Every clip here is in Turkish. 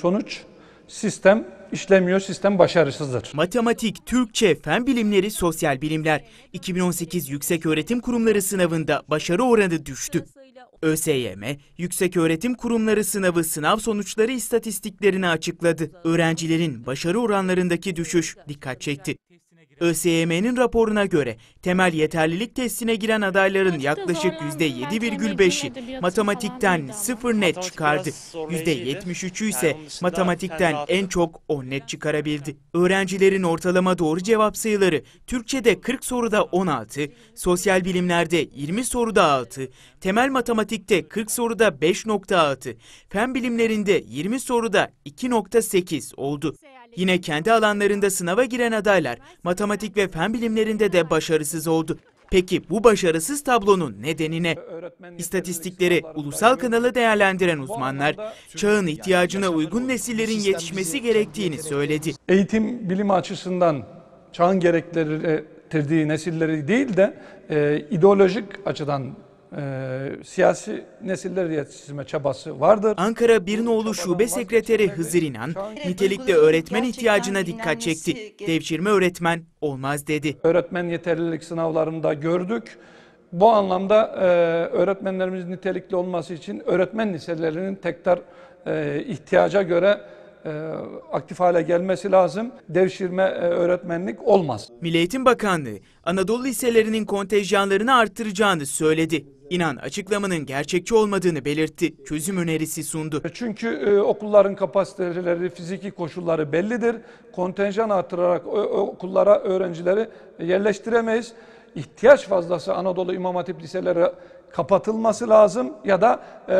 Sonuç sistem işlemiyor, sistem başarısızdır. Matematik, Türkçe, Fen Bilimleri, Sosyal Bilimler 2018 Yükseköğretim Kurumları sınavında başarı oranı düştü. ÖSYM, Yükseköğretim Kurumları sınavı sınav sonuçları istatistiklerini açıkladı. Öğrencilerin başarı oranlarındaki düşüş dikkat çekti. ÖSYM'nin raporuna göre temel yeterlilik testine giren adayların yaklaşık %7,5'i matematikten 0 net çıkardı. %73'ü ise matematikten en çok 10 net çıkarabildi. Öğrencilerin ortalama doğru cevap sayıları Türkçe'de 40 soruda 16, sosyal bilimlerde 20 soruda 6, temel matematikte 40 soruda 5.6, fen bilimlerinde 20 soruda 2.8 oldu. Yine kendi alanlarında sınava giren adaylar matematik ve fen bilimlerinde de başarısız oldu. Peki bu başarısız tablonun nedeni ne? İstatistikleri ulusal kanalı değerlendiren uzmanlar, çağın ihtiyacına uygun nesillerin yetişmesi gerektiğini söyledi. Eğitim bilimi açısından çağın gerektirdiği nesilleri değil de e, ideolojik açıdan e, siyasi nesiller yetiştirme çabası vardır. Ankara Birnoğlu Şube Sekreteri Hızır İnan, nitelikli öğretmen ihtiyacına dikkat çekti. Devşirme öğretmen olmaz dedi. Öğretmen yeterlilik sınavlarında gördük. Bu anlamda e, öğretmenlerimizin nitelikli olması için öğretmen liselerinin tekrar e, ihtiyaca göre e, aktif hale gelmesi lazım. Devşirme e, öğretmenlik olmaz. Milli Eğitim Bakanlığı, Anadolu liselerinin kontenjanlarını arttıracağını söyledi. İnan açıklamanın gerçekçi olmadığını belirtti. Çözüm önerisi sundu. Çünkü e, okulların kapasiteleri, fiziki koşulları bellidir. Kontenjan artırarak o- okullara öğrencileri yerleştiremeyiz. İhtiyaç fazlası Anadolu İmam Hatip liseleri kapatılması lazım ya da e,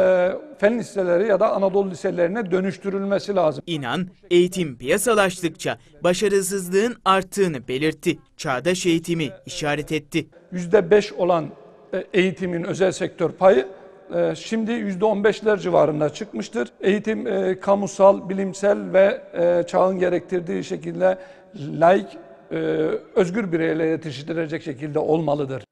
fen liseleri ya da Anadolu liselerine dönüştürülmesi lazım. İnan, eğitim piyasalaştıkça başarısızlığın arttığını belirtti. Çağdaş eğitimi işaret etti. %5 olan eğitimin özel sektör payı e, şimdi %15'ler civarında çıkmıştır. Eğitim e, kamusal, bilimsel ve e, çağın gerektirdiği şekilde laik, e, özgür bireyle yetiştirilecek şekilde olmalıdır.